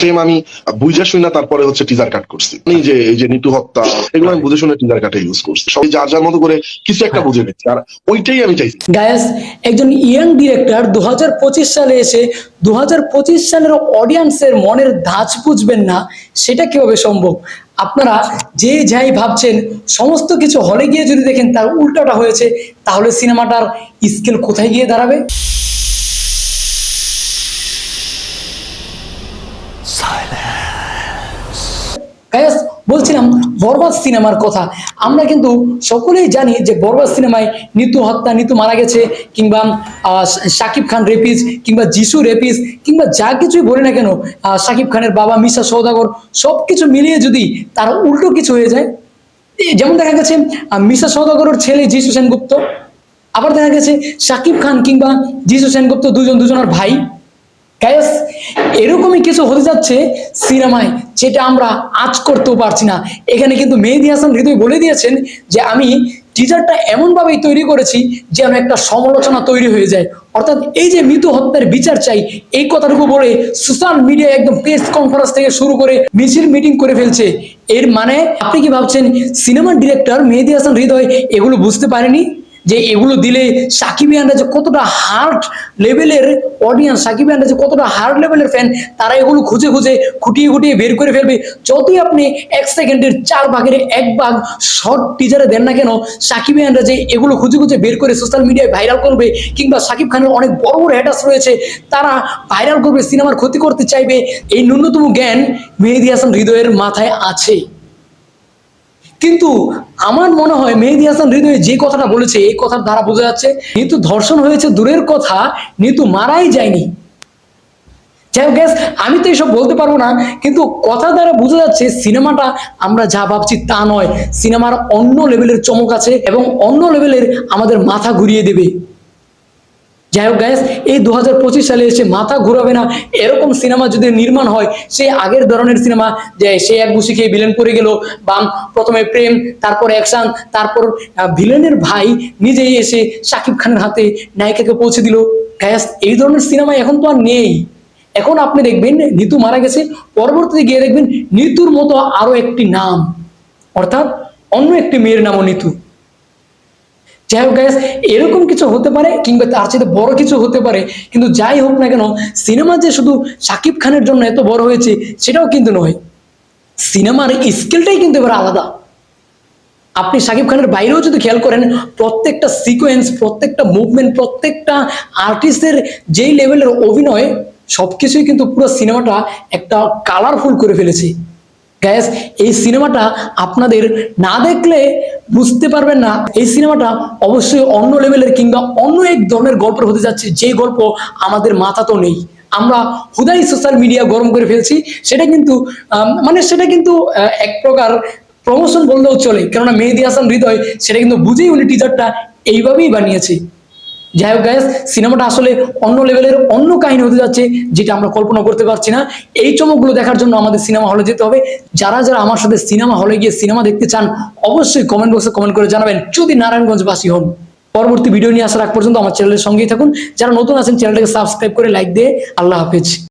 Same আমি বুঝে শুই না তারপরে হচ্ছে টিজার কাট করছি। যে, এই যে নিতু হত্যা, এগুলো আমি বুঝে শুনে টিজার কাটে ইউজ করছি। সবাই যার যার মতো করে কিছু একটা বুঝে নিচ্ছি। আর ওইটাই আমি চাইছি। গায়াস একজন ইয়াং ডিরেক্টর দু হাজার পঁচিশ সালে এসে দু হাজার পঁচিশ সালের অডিয়েন্সের মনের ধাঁচ বুঝবেন না, সেটা কীভাবে সম্ভব? আপনারা যে যাই ভাবছেন, সমস্ত কিছু হলে গিয়ে যদি দেখেন তার উল্টাটা হয়েছে, তাহলে সিনেমাটার স্কেল কোথায় গিয়ে দাঁড়াবে গায়াস বলছিলাম, বরবাদ সিনেমার কথা। আমরা কিন্তু সকলেই জানি যে বরবাদ সিনেমায় নিতু হত্যা, নিতু মারা গেছে, কিংবা শাকিব খান রেপিস, কিংবা যিশু রেপিস, কিংবা যা কিছুই বলি না কেন শাকিব খানের বাবা, মিশা সৌদাগর সব কিছু মিলিয়ে যদি তার উল্টো কিছু হয়ে যায় যেমন দেখা গেছে মিশা সৌদাগরের ছেলে যিশু সেনগুপ্ত, আবার দেখা গেছে শাকিব খান কিংবা যিশু সেনগুপ্ত দুজন দুজনের ভাই। গ্যাস এরকমই কিছু হতে যাচ্ছে সিনেমায় যেটা আমরা আজ করতেও পারছি না। এখানে কিন্তু মেহেদি হাসান হৃদয় বলে দিয়েছেন যে, আমি টিজারটা এমনভাবেই তৈরি করেছি যেন একটা সমালোচনা তৈরি হয়ে যায়। অর্থাৎ এই যে মৃত হত্যার বিচার চাই, এই কথাটুকু বলে সোশ্যাল মিডিয়ায় একদম প্রেস কনফারেন্স থেকে শুরু করে মিছিল মিটিং করে ফেলছে। এর মানে আপনি কি ভাবছেন, সিনেমার ডিরেক্টর মেহেদি হাসান হৃদয় এগুলো বুঝতে পারেনি? যে এগুলো দিলে সাকিব সাকিবিয়ানরা যে কতটা হার্ড লেভেলের অডিয়েন্স সাকিবিয়ানরা যে কতটা হার্ড লেভেলের ফ্যান তারা এগুলো খুঁজে খুঁজে খুঁটিয়ে খুঁটিয়ে বের করে ফেলবে। যতই আপনি এক সেকেন্ডের চার ভাগের এক ভাগ শর্ট টিজারে দেন না কেন, সাকিব সাকিবিয়ানরা যে এগুলো খুঁজে খুঁজে বের করে সোশ্যাল মিডিয়ায় ভাইরাল করবে, কিংবা সাকিব খানের অনেক বড় বড় হ্যাটার্স রয়েছে, তারা ভাইরাল করবে সিনেমার ক্ষতি করতে চাইবে, এই ন্যূনতম জ্ঞান মেহেদি হাসান হৃদয়ের মাথায় আছে। কিন্তু আমার মনে হয় মেহেদি হাসান হৃদয়ে যে কথাটা বলেছে, এই কথার দ্বারা বোঝা যাচ্ছে নিতু ধর্ষণ হয়েছে দূরের কথা, নিতু মারাই যায়নি। যাই হোক গ্যাস আমি তো এইসব বলতে পারব না, কিন্তু কথা দ্বারা বোঝা যাচ্ছে সিনেমাটা আমরা যা ভাবছি তা নয়। সিনেমার অন্য লেভেলের চমক আছে এবং অন্য লেভেলের আমাদের মাথা ঘুরিয়ে দেবে। যাই হোক গ্যাস এই দু হাজার পঁচিশ সালে এসে মাথা ঘুরাবে না। এরকম সিনেমা যদি নির্মাণ হয়, সে আগের ধরনের সিনেমা যে সে এক গুছি খেয়ে ভিলেন করে গেল, বাম প্রথমে প্রেম, তারপর অ্যাকশন তারপর ভিলেনের ভাই নিজেই এসে শাকিব খানের হাতে নায়িকাকে পৌঁছে দিল। গ্যাস এই ধরনের সিনেমা এখন তো আর নেই। এখন আপনি দেখবেন, নিতু মারা গেছে, পরবর্তীতে গিয়ে দেখবেন, নিতুর মতো আরও একটি নাম, অর্থাৎ অন্য একটি মেয়ের নামও নিতু। যাই হোক guys, এরকম কিছু হতে পারে কিংবা তার চেয়ে বড় কিছু হতে পারে কিন্তু যাই হোক না কেন সিনেমা যে শুধু শাকিব খানের জন্য এত বড় হয়েছে সেটাও কিন্তু নয়। সিনেমার স্কেলটাই কিন্তু এবার আলাদা। আপনি শাকিব খানের বাইরেও যদি খেয়াল করেন প্রত্যেকটা সিকোয়েন্স প্রত্যেকটা মুভমেন্ট প্রত্যেকটা আর্টিস্টের যেই লেভেলের অভিনয় সবকিছুই কিন্তু পুরো সিনেমাটা একটা কালারফুল করে ফেলেছে। গ্যাস এই সিনেমাটা আপনাদের না দেখলে বুঝতে পারবেন না, এই সিনেমাটা অবশ্যই অন্য লেভেলের কিংবা অন্য এক ধরনের গল্পের হতে যাচ্ছে, যে গল্প আমাদের মাথা তো নেই। আমরা হুদাই সোশ্যাল মিডিয়া গরম করে ফেলছি, সেটা কিন্তু মানে সেটা কিন্তু এক প্রকার প্রমোশন বললেও চলে। কেননা মেহেদি হাসান হৃদয়, সেটা কিন্তু বুঝেই উনি টিচারটা এইভাবেই বানিয়েছে। যাই হোক গ্যাস সিনেমাটা আসলে অন্য লেভেলের অন্য কাহিনী হতে যাচ্ছে, যেটা আমরা কল্পনা করতে পারছি না। এই চমকগুলো দেখার জন্য আমাদের সিনেমা হলে যেতে হবে। যারা যারা আমার সাথে সিনেমা হলে গিয়ে সিনেমা দেখতে চান, অবশ্যই কমেন্ট বক্সে কমেন্ট করে জানাবেন। যদি নারায়ণগঞ্জবাসী হন, পরবর্তী ভিডিও নিয়ে আসার আগ পর্যন্ত আমার চ্যানেলের সঙ্গেই থাকুন। যারা নতুন আছেন চ্যানেলটাকে সাবস্ক্রাইব করে লাইক দিয়ে আল্লাহ হাফেজ।